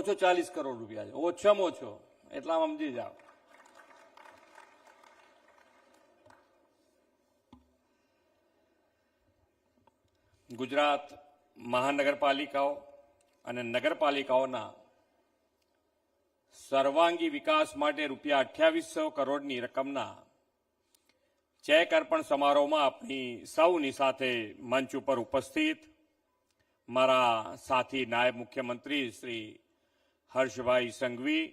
ઓછો ચાલીસ કરોડ રૂપિયા છે. ઓછામાં ઓછો. એટલા સમજી જાઓ. ગુજરાત મહાનગરપાલિકાઓ અને નગરપાલિકાઓના સર્વાંગી વિકાસ માટે રૂપિયા અઠ્યાવીસો કરોડની રકમના ચેક અર્પણ સમારોહમાં આપની સૌની સાથે મંચ ઉપર ઉપસ્થિત મારા સાથી નાયબ મુખ્યમંત્રી શ્રી હર્ષભાઈ સંઘવી,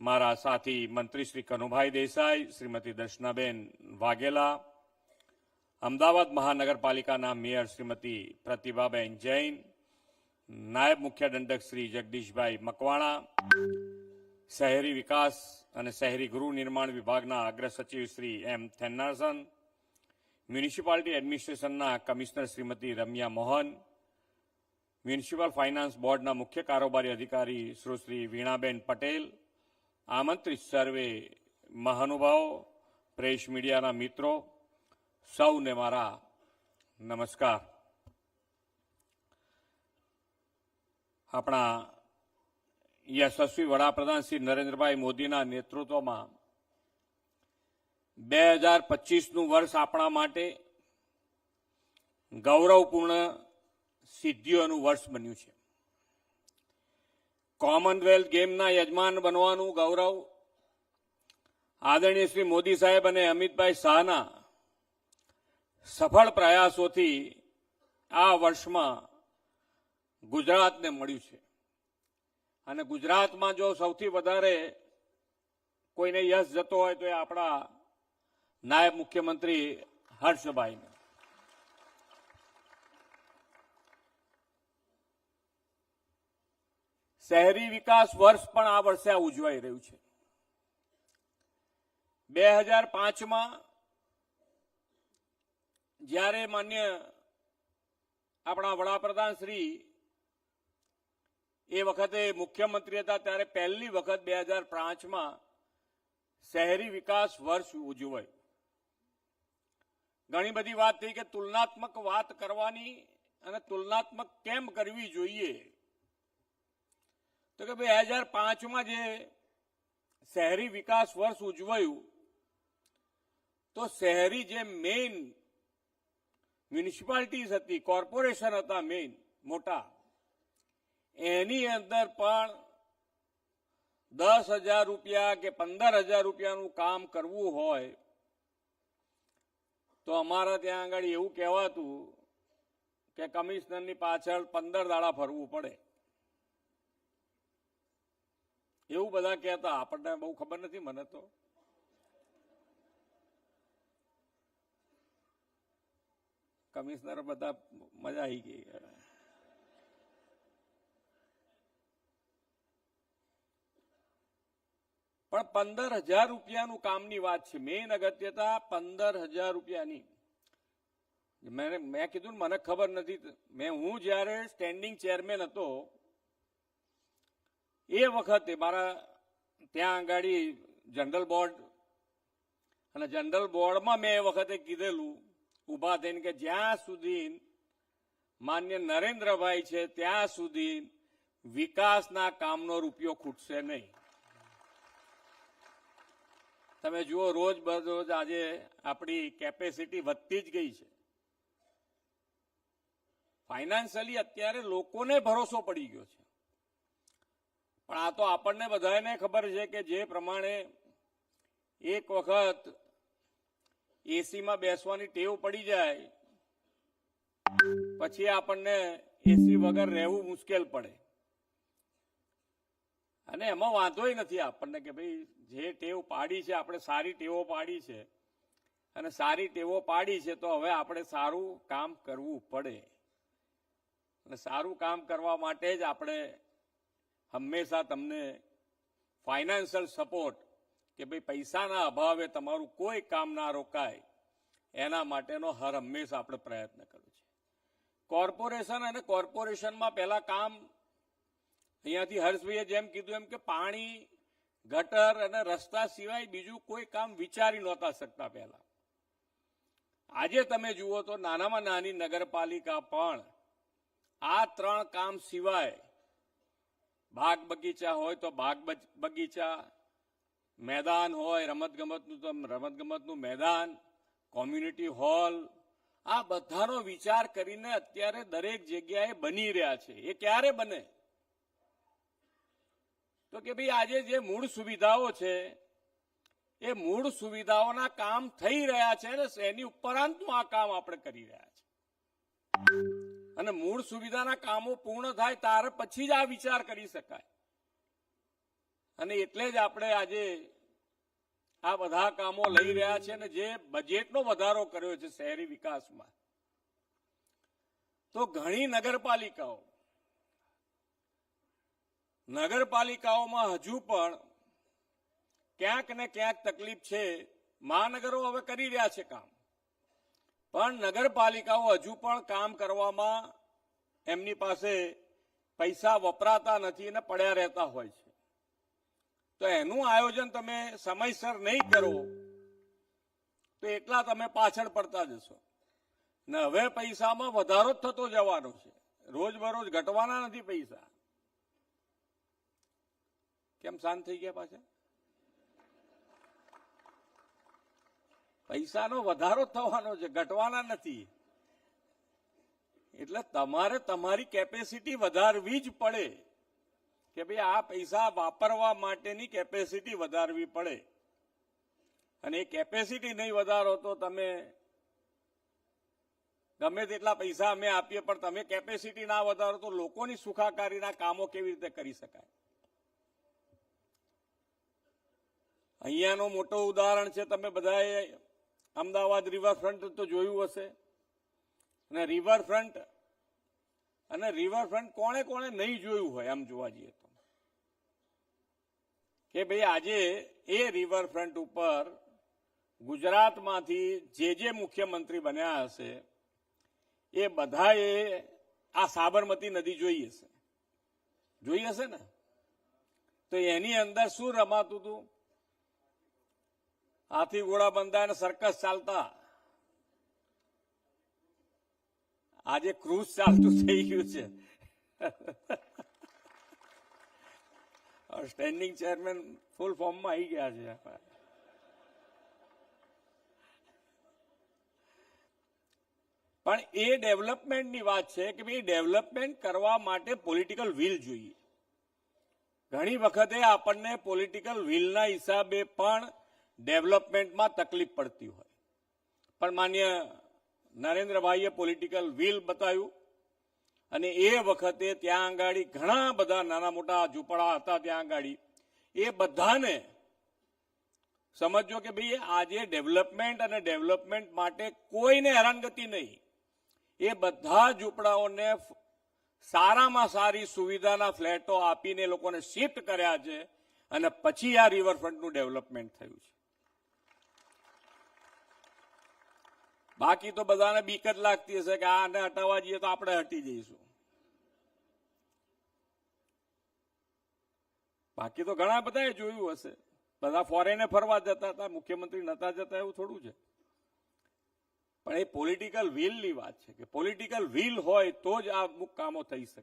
મારા સાથી મંત્રી શ્રી કનુભાઈ દેસાઈ, શ્રીમતી દર્શનાબેન વાઘેલા, અમદાવાદ મહાનગરપાલિકાના મેયર શ્રીમતી પ્રતિભાબેન જૈન, નાયબ મુખ્ય દંડક શ્રી જગદીશભાઈ મકવાણા, શહેરી વિકાસ અને શહેરી ગૃહ નિર્માણ વિભાગના અગ્ર સચિવ શ્રી એમ થેન્નારસન, મ્યુનિસિપાલિટી એડમિનિસ્ટ્રેશનના commissioner Shrimati Ramya Mohan municipal finance બોર્ડના મુખ્ય કારોબારી અધિકારી સુશ્રી વીણાબેન પટેલ, આમંત્રિત સર્વે મહાનુભાવો, પ્રેસ મીડિયાના મિત્રો, સૌને મારા નમસ્કાર. આપણા યશસ્વી વડાપ્રધાન શ્રી નરેન્દ્રભાઈ મોદીના નેતૃત્વમાં બે હજાર પચીસનું વર્ષ આપણા માટે ગૌરવપૂર્ણ સિદ્ધિઓનું વર્ષ બન્યું છે. કોમનવેલ્થ ગેમના યજમાન બનવાનું ગૌરવ. આદરણીય શ્રી મોદી સાહેબ અને અમિતભાઈ શાહના સફળ પ્રયાસોથી આ વર્ષમાં ગુજરાતને મળ્યું છે. અને ગુજરાતમાં જો સૌથી વધારે કોઈને યશ જતો હોય તો એ આપણા નાયબ મુખ્યમંત્રી હર્ષભાઈને. શહેરી વિકાસ વર્ષ પણ આ વર્ષે આ ઉજવાઈ રહ્યું છે. બે હજાર પાંચમાં જ્યારે માન્ય આપણા વડાપ્રધાન શ્રી એ વખતે મુખ્યમંત્રી હતા, ત્યારે પહેલી વખત બે હજાર પાંચમાં શહેરી વિકાસ વર્ષ ઉજવાય. ઘણી બધી વાત થઈ કે તુલનાત્મક વાત કરવાની અને તુલનાત્મક કેમ કરવી જોઈએ? તો કે બે હજાર પાંચમાં જે શહેરી વિકાસ વર્ષ ઉજવાયું, તો શહેરી જે મેઇન મ્યુનિસિપાલિટીઝ હતી કોર્પોરેશન હતા મેઇન મોટા, એની અંદર પણ દસ હજાર રૂપિયા કે પંદર હજાર રૂપિયાનું કામ કરવું હોય, તો અમારા ત્યાં આગળ એવું કહેવાતું કે કમિશનરની પાછળ પંદર દાડા ફરવું પડે. એવું બધા કહેતા, આપણને બહુ ખબર નથી, મને તો. કમિશનર બધા મજા આવી ગઈ. પણ પંદર હજાર રૂપિયાનું કામની વાત છે. મેઇન અગત્યતા પંદર હજાર રૂપિયાની. મેં મેં કીધું મને ખબર નથી. મેં હું જ્યારે સ્ટેન્ડિંગ ચેરમેન હતો એ વખતે મારા ત્યાં આગળ જનરલ બોર્ડ અને જનરલ બોર્ડમાં મેં એ વખતે કીધેલું, ઊભા થઈને કે જ્યાં સુધી માન્ય નરેન્દ્રભાઈ છે, ત્યાં સુધી વિકાસના કામનો રૂપિયો ખૂટશે નહીં. તમે જુઓ, રોજ બરોજ આજે આપણી કેપેસિટી વધતી જ ગઈ છે. ફાઇનાન્શિયલી અત્યારે લોકોને ભરોસો પડી ગયો છે. પણ આ તો આપણને બધાને ખબર છે કે જે પ્રમાણે એક વખત એસીમાં બેસવાની ટેવ પડી જાય, પછી આપણને એસી વગર રહેવું મુશ્કેલ પડે. અને એમાં વાંધોય નથી આપણને કે ભાઈ જે ટેવ પાડી છે, આપણે સારી ટેવો પાડી છે. અને સારી ટેવો પાડી છે તો હવે આપણે સારું કામ કરવું પડે. અને સારું કામ કરવા માટે જ આપણે હંમેશા તમને ફાઇનાન્શિયલ સપોર્ટ કે ભાઈ પૈસાના અભાવે તમારું કોઈ કામ ના રોકાય, એના માટેનો હર હંમેશા આપણે પ્રયત્ન કર્યો છે. કોર્પોરેશન અને કોર્પોરેશનમાં પહેલાં કામ, અહીંયાથી હર્ષભાઈએ જેમ કીધું એમ કે પાણી, ગટર અને રસ્તા સિવાય બીજું કોઈ કામ વિચારી નહોતા શકતા પહેલા. આજે તમે જુઓ તો નાનામાં નાની નગરપાલિકા પણ આ ત્રણ કામ સિવાય બાગ બગીચા હોય તો બાગ બગીચા, મેદાન હોય, રમતગમતનું તો રમતગમતનું મેદાન, કોમ્યુનિટી હોલ, આ બધાનો વિચાર કરીને અત્યારે દરેક જગ્યાએ બની રહ્યા છે. એ ક્યારે બને? તો કે ભાઈ આજે જે મૂળ સુવિધાઓ છે, એ મૂળ સુવિધાઓના કામ થઈ રહ્યા છે અને એની ઉપરાંતનું આ કામ આપણે કરી રહ્યા છે અને મૂળ સુવિધાના કામો પૂર્ણ થાય ત્યારે પછી જ આ વિચાર કરી શકાય. અને એટલે જ આપણે આજે આ બધા કામો લઈ રહ્યા છે અને જે બજેટનો વધારો કર્યો છે શહેરી વિકાસમાં. તો ઘણી નગરપાલિકાઓ, નગરપાલિકાઓમાં હજુ પણ ક્યાંક ને ક્યાંક તકલીફ છે. મહાનગરો હવે કરી રહ્યા છે કામ. પણ નગરપાલિકાઓ હજુ પણ કામ કરવામાં એમની પાસે પૈસા વપરાતા નથી અને પડ્યા રહેતા હોય છે. તો એનું આયોજન તમે સમયસર નહીં કરો, તો એટલા તમે પાછળ પડતા જશો. ને હવે પૈસામાં વધારો જ થતો જવાનો છે. રોજ બરોજ ઘટવાના નથી પૈસા. કેમ શાંત થઈ ગયા પાછા? પૈસાનો વધારો થવાનો છે, ઘટવાના નથી. એટલે તમારે તમારી કેપેસિટી વધારવી જ પડે કે ભાઈ આ પૈસા વાપરવા માટેની કેપેસિટી વધારવી પડે. અને એ કેપેસિટી નહીં વધારો તો તમે ગમે તેટલા પૈસા અમે આપીએ, પણ તમે કેપેસિટી ના વધારો તો લોકોની સુખાકારીના કામો કેવી રીતે કરી શકાય? અહીંયાનું મોટું ઉદાહરણ છે, તમે બધાએ અમદાવાદ રિવરફ્રન્ટ તો જોયું હશે. અને રિવરફ્રન્ટ અને રિવરફ્રન્ટ કોણે કોણે નહીં જોયું હોય આમ જોવા જઈએ તો. કે ભાઈ આજે એ રિવરફ્રન્ટ ઉપર ગુજરાતમાંથી જે જે મુખ્યમંત્રી બન્યા હશે, એ બધાએ આ સાબરમતી નદી જોઈ હશે. જોઈ હશે ને? તો એની અંદર શું રમાતું હતું? હાથી ઘોડા બંધા અને સર્કસ ચાલતા. આજે ક્રૂઝ ચાલતું થઈ ગયું છે. સ્ટેન્ડિંગ ચેરમેન ફૂલ ફોર્મમાં આવી ગયા છે. પણ એ ડેવલપમેન્ટની વાત છે કે ભાઈ ડેવલપમેન્ટ કરવા માટે પોલિટિકલ વિલ જોઈએ. ઘણી વખતે આપણને પોલિટિકલ વિલના હિસાબે પણ ડેવલપમેન્ટમાં તકલીફ પડતી હોય. પણ માન્ય નરેન્દ્રભાઈએ પોલિટિકલ વિલ બતાવ્યું અને એ વખતે ત્યાં આગાડી ઘણા બધા નાના મોટા ઝૂંપડા હતા ત્યાં આગાડી એ બધાને સમજો કે ભાઈ આજે ડેવલપમેન્ટ અને ડેવલપમેન્ટ માટે કોઈને હેરાનગતિ નહીં. એ બધા ઝૂંપડાઓને સારામાં સારી સુવિધાના ફ્લેટો આપીને લોકોને શિફ્ટ કર્યા છે અને પછી આ રિવરફ્રન્ટનું ડેવલપમેન્ટ થયું છે. બાકી તો બધાને બીક જ લાગતી હશે કે આને હટાવવા જઈએ તો આપણે હટી જઈશું. બાકી તો ઘણા બધાએ જોયું હશે. બધા ફોરેને ફરવા જતા હતા, મુખ્યમંત્રી નતા જતા એવું થોડું છે. પણ એ પોલિટિકલ વિલની વાત છે કે પોલિટિકલ વિલ હોય તો જ આ અમુક કામો થઈ શકે.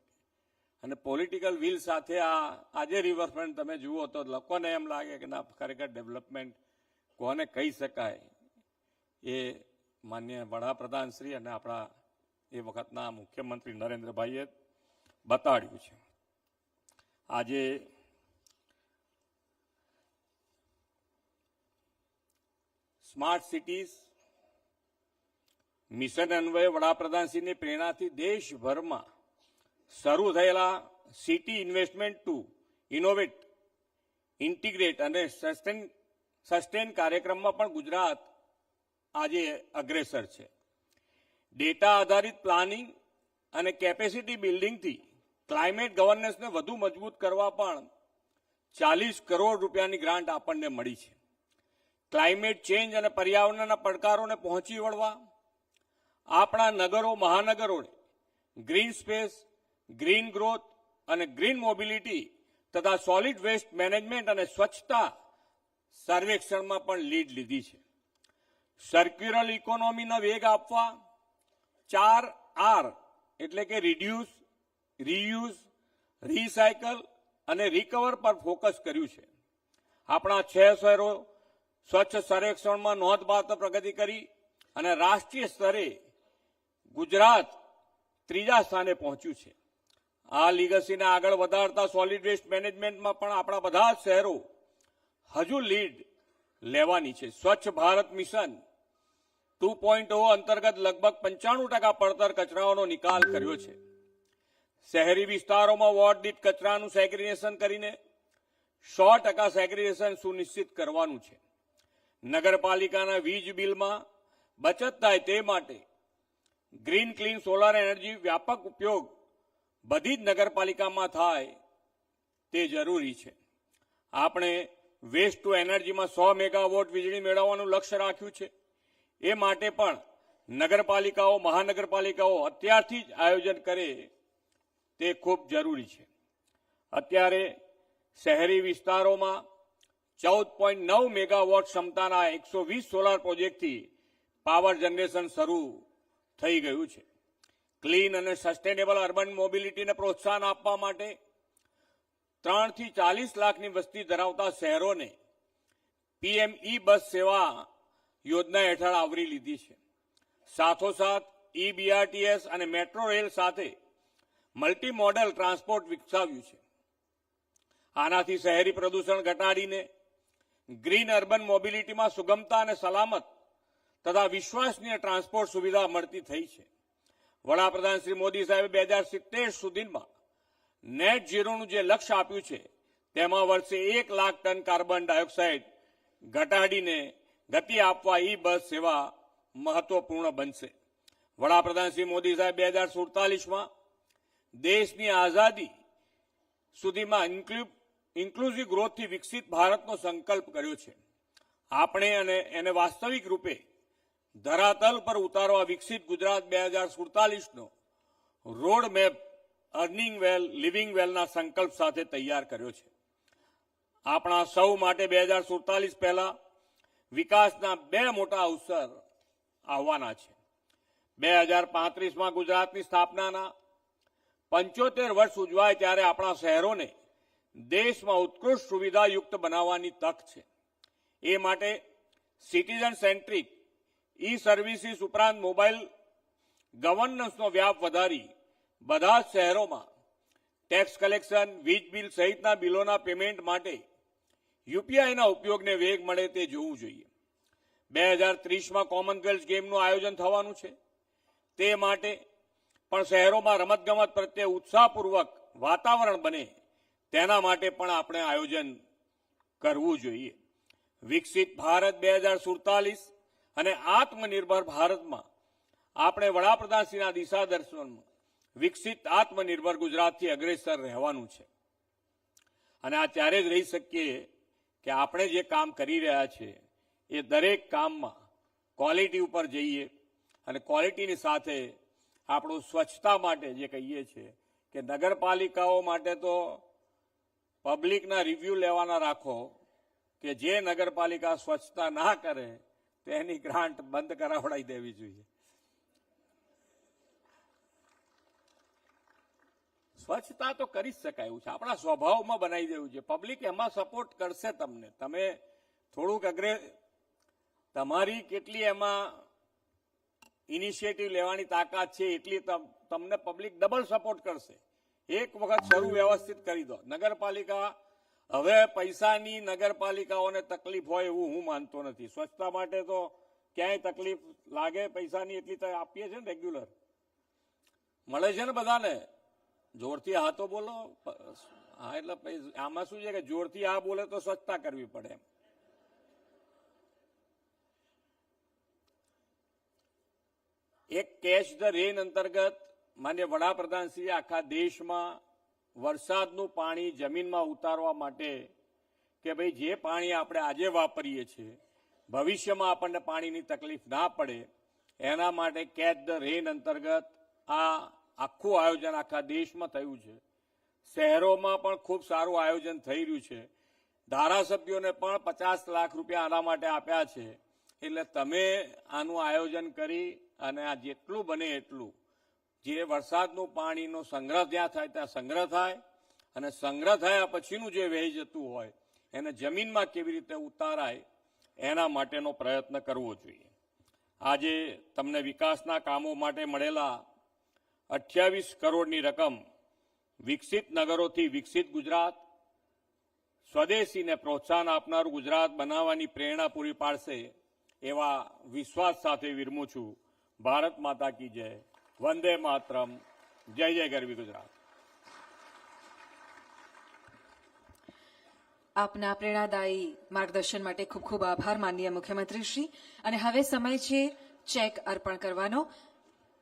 અને પોલિટિકલ વિલ સાથે આ આજે રિવરફ્રન્ટ તમે જુઓ તો લોકોને એમ લાગે કે ના, ખરેખર ડેવલપમેન્ટ કોને કહી શકાય એ માન્ય વડાપ્રધાન શ્રી અને આપણા એ વખતના મુખ્યમંત્રી નરેન્દ્રભાઈએ બતાડ્યું છે. આજે સ્માર્ટ સિટીઝ મિશન અન્વયે વડાપ્રધાનશ્રીની પ્રેરણાથી દેશભરમાં શરૂ થયેલા city investment to innovate, integrate અને સસ્ટેન સસ્ટેન કાર્યક્રમમાં પણ ગુજરાત આજે અગ્રેસર છે. ડેટા આધારિત પ્લાનિંગ અને કેપેસિટી બિલ્ડિંગથી ક્લાઇમેટ ગવર્નન્સને વધુ મજબૂત કરવા પણ ચાલીસ કરોડ રૂપિયાની ગ્રાન્ટ આપણને મળી છે. ક્લાઇમેટ ચેન્જ અને પર્યાવરણના પડકારોને પહોંચી વળવા આપણા નગરો મહાનગરોને ગ્રીન સ્પેસ ગ્રીન ગ્રોથ અને ગ્રીન મોબિલિટી તથા સોલિડ વેસ્ટ મેનેજમેન્ટ અને સ્વચ્છતા સર્વેક્ષણમાં પણ લીડ લીધી છે. સર્ક્યુલર ઇકોનોમીનો વેગ આપવા, ચાર આર એટલે કે રિડ્યુસ રીયુઝ રીસાયકલ અને રિકવર પર ફોકસ કર્યું છે. આપણા છ શહેરો સ્વચ્છ સર્વેક્ષણમાં નોંધપાત્ર પ્રગતિ કરી અને રાષ્ટ્રીય સ્તરે ગુજરાત ત્રીજા સ્થાને પહોંચ્યું છે. આ લીગસીને આગળ વધારતા સોલિડ વેસ્ટ મેનેજમેન્ટમાં પણ આપણા બધા શહેરો હજુ લીડ લેવાની છે. સ્વચ્છ ભારત મિશન ટુ પોઈન્ટ અંતર્ગત લગભગ પંચાણું ટકા પડતર કચરાઓનો નિકાલ કર્યો છે. શહેરી વિસ્તારોમાં વોર્ડ દીઠ કચરાનું સેગ્રીગેશન કરીને સો ટકા સેગ્રીગેશન સુનિશ્ચિત કરવાનું છે. નગરપાલિકાના વીજ બિલમાં બચત થાય તે માટે ગ્રીન, ક્લીન, સોલાર એનર્જી વ્યાપક ઉપયોગ બધી જ નગરપાલિકામાં થાય તે જરૂરી છે. આપણે વેસ્ટ ટુ એનર્જીમાં સો મેગાવોટ વીજળી મેળવવાનું લક્ષ્ય રાખ્યું છે. એ માટે પણ નગરપાલિકાઓ, મહાનગરપાલિકાઓ અત્યારથી જ આયોજન કરે તે ખૂબ જરૂરી છે. અત્યારે શહેરી વિસ્તારોમાં ચૌદ પોઈન્ટ નવ મેગાવોટ ક્ષમતાના એકસો વીસ સોલાર પ્રોજેક્ટથી પાવર જનરેશન શરૂ થઈ ગયું છે. ક્લીન અને સસ્ટેનેબલ અર્બન મોબિલિટીને પ્રોત્સાહન આપવા માટે ત્રણથી ચાલીસ લાખની વસ્તી ધરાવતા શહેરોને પીએમઈ બસ સેવા યોજના હેઠળ આવરી લીધી છે. સાથોસાથ ઈબીઆરટીએસ બીઆરટીએસ અને મેટ્રો રેલ સાથે મલ્ટી મોડલ ટ્રાન્સપોર્ટ વિકસાવ્યું છે. આનાથી શહેરી પ્રદૂષણ ઘટાડીને ગ્રીન અર્બન મોબિલિટીમાં સુગમતા અને સલામત તથા વિશ્વસનીય ટ્રાન્સપોર્ટ સુવિધા મળતી થઈ છે. વડાપ્રધાન શ્રી મોદી સાહેબે બે હજાર સિત્તેર સુધીમાં નેટ ઝીરોનું જે લક્ષ્ય આપ્યું છે, તેમાં વર્ષે એક લાખ ટન કાર્બન ડાયોક્સાઇડ ઘટાડીને ગતિ આપવા ઈ બસ સેવા મહત્વપૂર્ણ બનશે. વડાપ્રધાન શ્રી મોદી સાહેબ બે હજાર સુડતાલીસમાં દેશની આઝાદી સુધીમાં ઇન્ક્લુઝિવ ગ્રોથથી વિકસિત ભારતનો સંકલ્પ કર્યો છે. આપણે અને એને વાસ્તવિક રૂપે ધરાતલ પર ઉતારવા વિકસિત ગુજરાત બે હજાર સુડતાલીસનો road map earning well, living વેલના સંકલ્પ સાથે તૈયાર કર્યો છે. આપણા સૌ માટે બે હજાર સુડતાલીસ પહેલા વિકાસના બે મોટા અવસર આવવાના છે. બે હજાર પાંત્રીસમાં ગુજરાતની સ્થાપનાના પંચોતેર વર્ષ ઉજવાય ત્યારે આપણા શહેરોને દેશમાં ઉત્કૃષ્ટ સુવિધાયુક્ત બનાવવાની તક છે. એ માટે સિટીઝન સેન્ટ્રિક ઈ સર્વિસીસ ઉપરાંત મોબાઈલ ગવર્નન્સનો વ્યાપ વધારી બધા જ શહેરોમાં ટેક્સ કલેક્શન, વીજ બિલ સહિતના બિલોના પેમેન્ટ માટે યુપીઆઈના ઉપયોગને વેગ મળે તે જોવું જોઈએ. બે હજાર ત્રીસમાં કોમનવેલ્થ ગેમનું આયોજન થવાનું છે. તે માટે પણ શહેરોમાં રમતગમત પ્રત્યે ઉત્સાહપૂર્વક વાતાવરણ બને તેના માટે પણ આપણે આયોજન કરવું જોઈએ. વિકસિત ભારત બે હજાર સુડતાલીસ અને આત્મનિર્ભર ભારતમાં આપણે વડાપ્રધાનશ્રીના દિશા દર્શનમાં વિકસિત આત્મનિર્ભર ગુજરાતથી અગ્રેસર રહેવાનું છે. અને આ ત્યારે જ રહી શકીએ કે આપણે જે કામ કરી રહ્યા છીએ એ દરેક કામમાં ક્વોલિટી ઉપર જઈએ અને ક્વોલિટીની સાથે આપણું સ્વચ્છતા માટે જે કહીએ છીએ કે નગરપાલિકાઓ માટે તો પબ્લિકના રિવ્યૂ લેવાના રાખો કે જે નગરપાલિકા સ્વચ્છતા ના કરે, તેની ગ્રાન્ટ બંધ કરાવડાવી દેવી જોઈએ. સ્વચ્છતા તો કરી જ શકાય એવું છે. આપણા સ્વભાવમાં બનાવી દેવું છે. પબ્લિક એમાં સપોર્ટ કરશે તમને. તમે થોડુંક અગ્રે તમારી કેટલી એમાં ઇનિશિયેટિવ લેવાની તાકાત છે, એટલી તમ- તમને પબ્લિક ડબલ સપોર્ટ કરશે. એક વખત શરૂ વ્યવસ્થિત કરી દો. નગરપાલિકા, હવે પૈસાની નગરપાલિકાઓને તકલીફ હોય એવું હું માનતો નથી. સ્વચ્છતા માટે તો ક્યાંય તકલીફ લાગે, પૈસાની એટલી આપીએ છીએ ને રેગ્યુલર મળે છે ને બધાને? જોરથી હા તો બોલો. હા, એટલે આમાં શું છે કે જોરથી હા બોલે તો સ્વચ્છતા કરવી પડે એક કેચ ધ રેન અંતર્ગત માન્ય વડાપ્રધાનશ્રી આખા દેશમાં વરસાદનું પાણી જમીનમાં ઉતારવા માટે કે ભાઈ જે પાણી આપણે આજે વાપરીએ છીએ, ભવિષ્યમાં આપણને પાણીની તકલીફ ના પડે, એના માટે કેચ ધ રેન અંતર્ગત આ આખું આયોજન આખા દેશમાં થયું છે. શહેરોમાં પણ ખૂબ સારું આયોજન થઈ રહ્યું છે. ધારાસભ્યોને પણ પચાસ લાખ રૂપિયા આના માટે આપ્યા છે. એટલે તમે આનું આયોજન કરી અને આ જેટલું બને એટલું. જે વરસાદનું પાણીનો સંગ્રહ જ્યાં થાય ત્યાં સંગ્રહ થાય અને સંગ્રહ થયા પછીનું જે વહી જતું હોય એને જમીનમાં કેવી રીતે ઉતારાય એના માટેનો પ્રયત્ન કરવો જોઈએ. આજે તમને વિકાસના કામો માટે મળેલા અઠ્યાવીસ કરોડની રકમ વિકસિત નગરોથી વિકસિત ગુજરાત, સ્વદેશીને પ્રોત્સાહન આપનારું ગુજરાત બનાવવાની પ્રેરણા પૂરી પાડશે એવા વિશ્વાસ સાથે વિરમું છું. ભારત માતા કી જય. વંદે માતરમ. જય જય ગરવી ગુજરાત. આપના પ્રેરણાદાયી માર્ગદર્શન માટે ખૂબ ખૂબ આભાર માનનીય મુખ્યમંત્રીશ્રી. અને હવે સમય છે ચેક અર્પણ કરવાનો.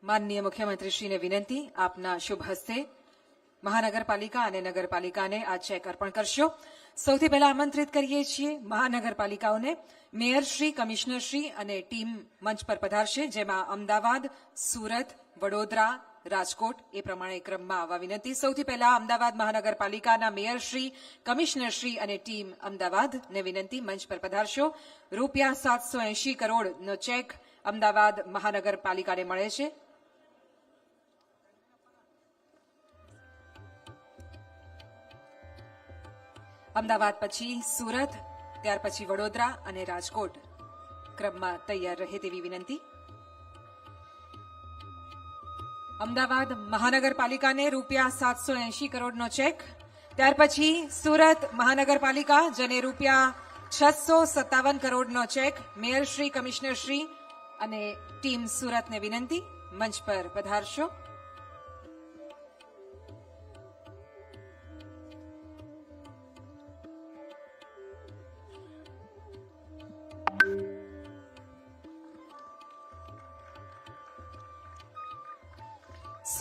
માનનીય મુખ્યમંત્રીશ્રીને વિનંતી, આપના શુભ હસ્તે મહાનગરપાલિકા અને નગરપાલિકાને આ ચેક અર્પણ કરશો. સૌથી પહેલા આમંત્રિત કરીએ છીએ મહાનગરપાલિકાઓને. મેયરશ્રી કમિશનરશ્રી અને ટીમ મંચ પર પધારશે, જેમાં અમદાવાદ, સુરત, વડોદરા, રાજકોટ એ પ્રમાણે ક્રમમાં આવવા વિનંતી. સૌથી પહેલા અમદાવાદ મહાનગરપાલિકાના મેયરશ્રી કમિશનરશ્રી અને ટીમ અમદાવાદને વિનંતી મંચ પર પધારશો. રૂપિયા સાતસો એંશી કરોડનો ચેક અમદાવાદ મહાનગરપાલિકાને મળે છે. અમદાવાદ પછી સુરત, ત્યાર પછી વડોદરા અને રાજકોટ. ક્રમમાં તૈયાર રહે તેવી વિનંતી. અમદાવાદ મહાનગરપાલિકાને રૂપિયા સાતસો એંશી કરોડનો ચેક. ત્યાર પછી સુરત મહાનગરપાલિકા જેને રૂપિયા છસો સત્તાવન કરોડનો ચેક મેયરશ્રી કમિશનરશ્રી અને ટીમ સુરતને વિનંતી. મંચ પર પધારશો.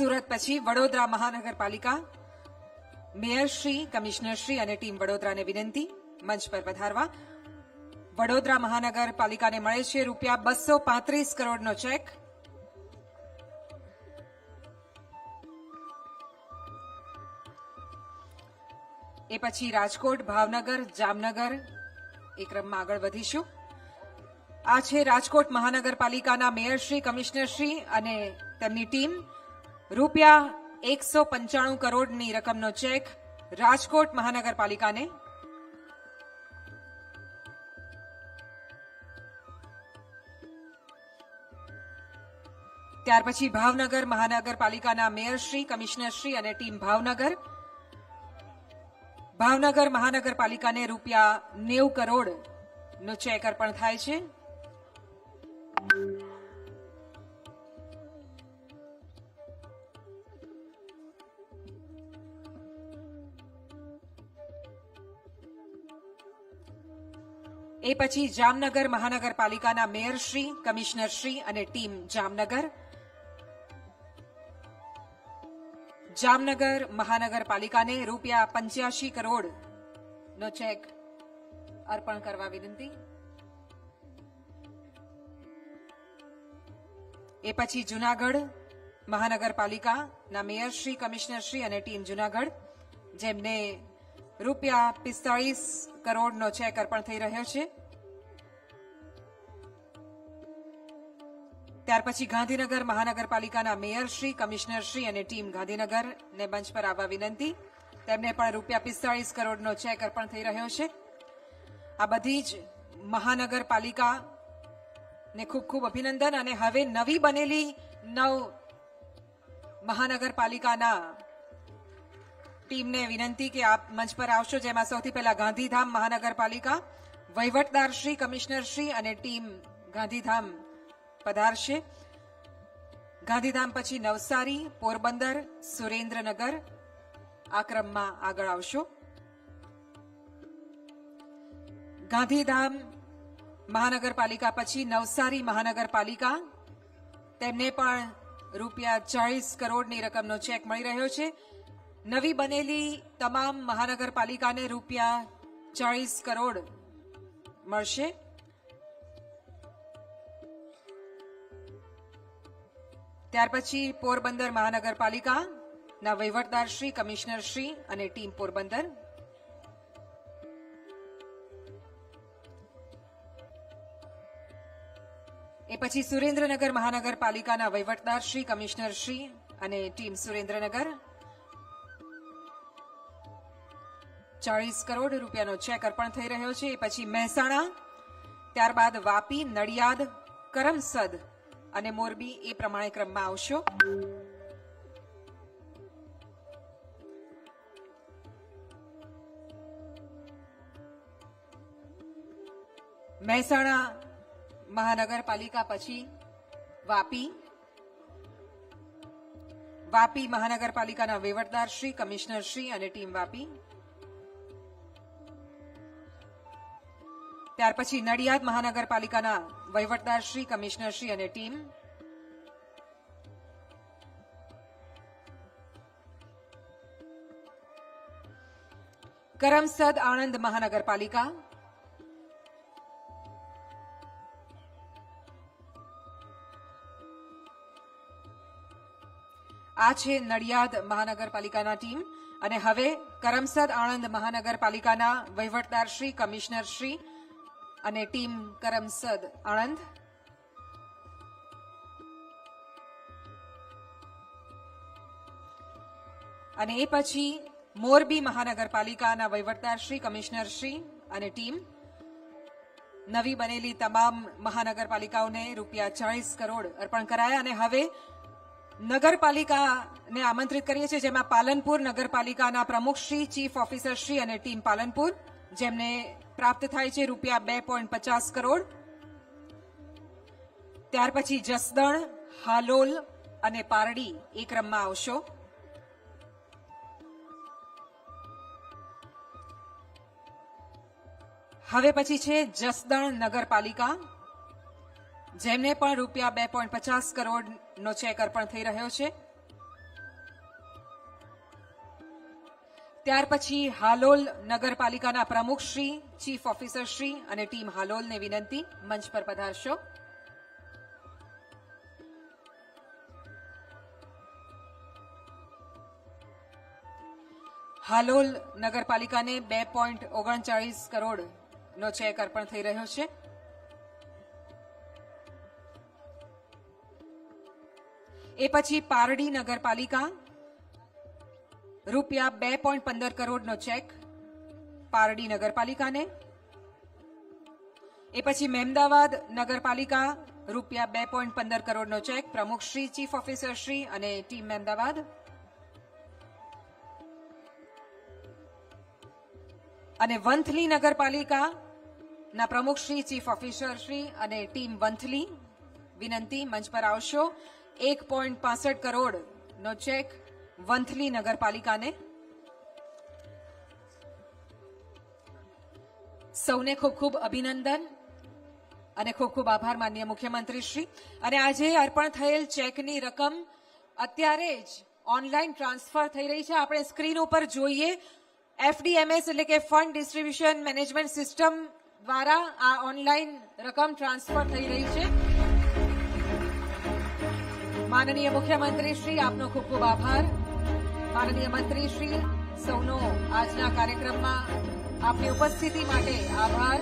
સુરત પછી વડોદરા મહાનગરપાલિકા મેયરશ્રી કમિશનરશ્રી અને ટીમ વડોદરાને વિનંતી, મંચ પર વધારવા વડોદરા મહાનગરપાલિકાને મળે છે રૂપિયા બસો પાંત્રીસ કરોડનો ચેક. એ પછી રાજકોટ, ભાવનગર, જામનગર, એ ક્રમમાં આગળ વધીશું. આ છે રાજકોટ મહાનગરપાલિકાના મેયરશ્રી કમિશનરશ્રી અને તેમની ટીમ. રૂપિયા એકસો પંચાણું કરોડની રકમનો ચેક રાજકોટ મહાનગરપાલિકાને. ત્યાર પછી ભાવનગર મહાનગરપાલિકાના મેયરશ્રી કમિશનરશ્રી અને ટીમ ભાવનગર. ભાવનગર મહાનગરપાલિકાને રૂપિયા નેવું કરોડનો ચેક અર્પણ થાય છે. એ પછી જામનગર મહાનગરપાલિકાના મેયરશ્રી કમિશનરશ્રી અને ટીમ જામનગર. જામનગર મહાનગરપાલિકાને રૂપિયા પંચ્યાસી કરોડ નો ચેક અર્પણ કરવા વિનંતી. એ પછી જુનાગઢ મહાનગરપાલિકાના મેયરશ્રી કમિશનરશ્રી અને ટીમ જુનાગઢ, જેમને રૂપિયા પિસ્તાળીસ કરોડનો ચેક અર્પણ થઈ રહ્યો છે. ત્યાર પછી ગાંધીનગર મહાનગરપાલિકાના મેયરશ્રી કમિશનરશ્રી અને ટીમ ગાંધીનગરને મંચ પર આવવા વિનંતી. તેમને પણ રૂપિયા પિસ્તાળીસ કરોડનો ચેક અર્પણ થઈ રહ્યો છે. આ બધી જ મહાનગરપાલિકા ને ખૂબ ખૂબ અભિનંદન. અને હવે નવી બનેલી નવ મહાનગરપાલિકાના ટીમને વિનંતી કે આપ મંચ પર આવશો, જેમાં સૌથી પહેલા ગાંધીધામ મહાનગરપાલિકા, વહીવટદાર શ્રી, કમિશનર શ્રી અને ટીમ ગાંધીધામ પધારશે. ગાંધીધામ પછી નવસારી, પોરબંદર, સુરેન્દ્રનગર આ ક્રમમાં આગળ આવશો. ગાંધીધામ મહાનગરપાલિકા પછી નવસારી મહાનગરપાલિકા, તેમને પણ રૂપિયા ચાળીસ કરોડની રકમનો ચેક મળી રહ્યો છે. નવી બનેલી તમામ મહાનગરપાલિકાને રૂપિયા ચાળીસ કરોડ મળશે. ત્યાર પછી પોરબંદર મહાનગરપાલિકાના વહીવટદાર શ્રી, કમિશનર શ્રી અને ટીમ પોરબંદર. એ પછી સુરેન્દ્રનગર મહાનગરપાલિકાના વહીવટદાર શ્રી, કમિશનર શ્રી અને ટીમ સુરેન્દ્રનગર. ચાળીસ કરોડ રૂપિયાનો ચેક અર્પણ થઈ રહ્યો છે. પછી મહેસાણા, ત્યારબાદ વાપી, નડિયાદ, કરમસદ અને મોરબી એ પ્રમાણે ક્રમમાં આવશો. મહેસાણા મહાનગરપાલિકા પછી વાપી. વાપી મહાનગરપાલિકાના વહીવટદાર શ્રી, કમિશનર શ્રી અને ટીમ વાપી. ત્યાર પછી નડિયાદ મહાનગરપાલિકાના વહીવટદાર શ્રી અને ટીમ કરમસદ આણંદ મહાનગરપાલિકા આ છે નડિયાદ મહાનગરપાલિકાના ટીમ અને હવે કરમસદ આણંદ મહાનગરપાલિકાના વહીવટદાર શ્રી, કમિશનર શ્રી અને ટીમ કરમસદ આણંદ? અને એ પછી મોરબી મહાનગરપાલિકાના વહીવટદાર શ્રી, કમિશનર શ્રી અને ટીમ. નવી બનેલી તમામ મહાનગરપાલિકાઓને રૂપિયા ચાળીસ કરોડ અર્પણ કરાયા અને હવે નગરપાલિકાને આમંત્રિત કરીએ છીએ, જેમાં પાલનપુર નગરપાલિકાના પ્રમુખ શ્રી, ચીફ ઓફિસર શ્રી અને ટીમ પાલનપુર. જેમને પ્રાપ્ત થાય છે રૂપિયા બે પોઈન્ટ પચાસ કરોડ. ત્યાર પછી જસદણ, હાલોલ અને પારડી એ ક્રમમાં આવશો. હવે પછી છે જસદણ નગરપાલિકા. જેમને પણ રૂપિયા બે પોઈન્ટ પચાસ કરોડનો ચેક અર્પણ થઈ રહ્યો છે. ત્યાર પછી હાલોલ નગરપાલિકાના પ્રમુખ શ્રી, ચીફ ઓફિસર શ્રી અને ટીમ હાલોલને વિનંતી, મંચ પર પધારશો. હાલોલ નગરપાલિકાને બે પોઈન્ટ ઓગણચાળીસ કરોડનો ચેક અર્પણ થઈ રહ્યો છે. એ પછી પારડી નગરપાલિકા રૂપિયા બે પોઈન્ટ પંદર કરોડનો ચેક પારડી નગરપાલિકાને. એ પછી મહેમદાવાદ નગરપાલિકા રૂપિયા બે પોઈન્ટ પંદર કરોડનો ચેક પ્રમુખ શ્રી, ચીફ ઓફિસર શ્રી અને ટીમ મહેમદાવાદ. અને વંથલી નગરપાલિકા ના પ્રમુખ શ્રી, ચીફ ઓફિસર શ્રી અને ટીમ વંથલી વિનંતી મંચ પર આવશો. એક પોઈન્ટ પાસઠ કરોડનો ચેક વંથલી નગરપાલિકાને સૌને ખૂબ ખૂબ અભિનંદન અને ખૂબ ખૂબ આભાર માનીય મુખ્યમંત્રી શ્રી. અને આજે અર્પણ થયેલ ચેકની રકમ અત્યારે જ ઓનલાઈન ટ્રાન્સફર થઈ રહી છે. આપણે સ્ક્રીન ઉપર જોઈએ એફડીએમએસ એટલે કે ફંડ ડિસ્ટ્રીબ્યુશન મેનેજમેન્ટ સિસ્ટમ દ્વારા આ ઓનલાઈન રકમ ટ્રાન્સફર થઈ રહી છે. માનનીય મુખ્યમંત્રી શ્રી, આપનો ખૂબ ખૂબ આભાર. માનનીય મંત્રી શ્રી, સૌનો આજના કાર્યક્રમમાં આપની ઉપસ્થિતિ માટે આભાર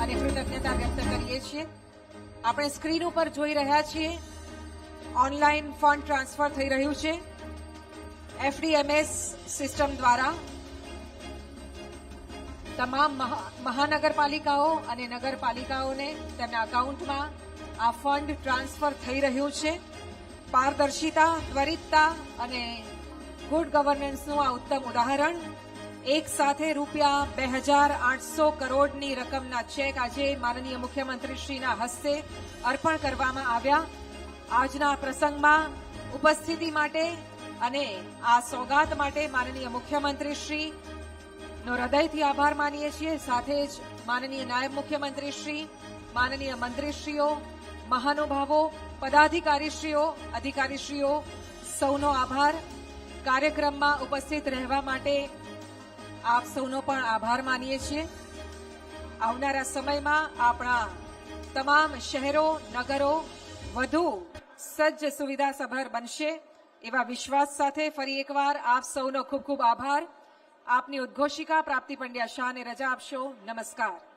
અને કૃતજ્ઞતા વ્યક્ત કરીએ છીએ. આપણે સ્ક્રીન ઉપર જોઈ રહ્યા છીએ, ઓનલાઈન ફંડ ટ્રાન્સફર થઈ રહ્યું છે. એફડીએમએસ સિસ્ટમ દ્વારા તમામ મહા- મહાનગરપાલિકાઓ અને નગરપાલિકાઓને તેમના અકાઉન્ટમાં આ ફંડ ટ્રાન્સફર થઈ રહ્યું છે. પારદર્શિતા, ત્વરિતતા અને ગુડ ગવર્નન્સનું આ ઉત્તમ ઉદાહરણ. એક સાથે રૂપિયા બે હજાર આઠસો કરોડની રકમના ચેક આજે માનનીય મુખ્યમંત્રીશ્રીના હસ્તે અર્પણ કરવામાં આવ્યા. આજના પ્રસંગમાં ઉપસ્થિતિ માટે અને આ સોગાત માટે માનનીય મુખ્યમંત્રીશ્રી નો હૃદયથી આભાર માનીએ છીએ. સાથે જ માનનીય નાયબ મુખ્યમંત્રી શ્રી માનનીય મંત્રીશ્રીઓ, મહાનુભાવો, પદાધિકારીશ્રીઓ, અધિકારીશ્રીઓ, સૌનો આભાર. કાર્યક્રમમાં ઉપસ્થિત રહેવા માટે આપ સૌનો પણ આભાર માનીએ છીએ. આવનારા સમયમાં આપણા તમામ શહેરો, નગરો વધુ સજ્જ સુવિધાસભર બનશે એવા વિશ્વાસ સાથે ફરી એકવાર આપ સૌનો ખૂબ ખૂબ આભાર. આપની ઉદ્ઘોષિકા પ્રાપ્તિ પંડ્યા શાહને રજા આપશો. નમસ્કાર.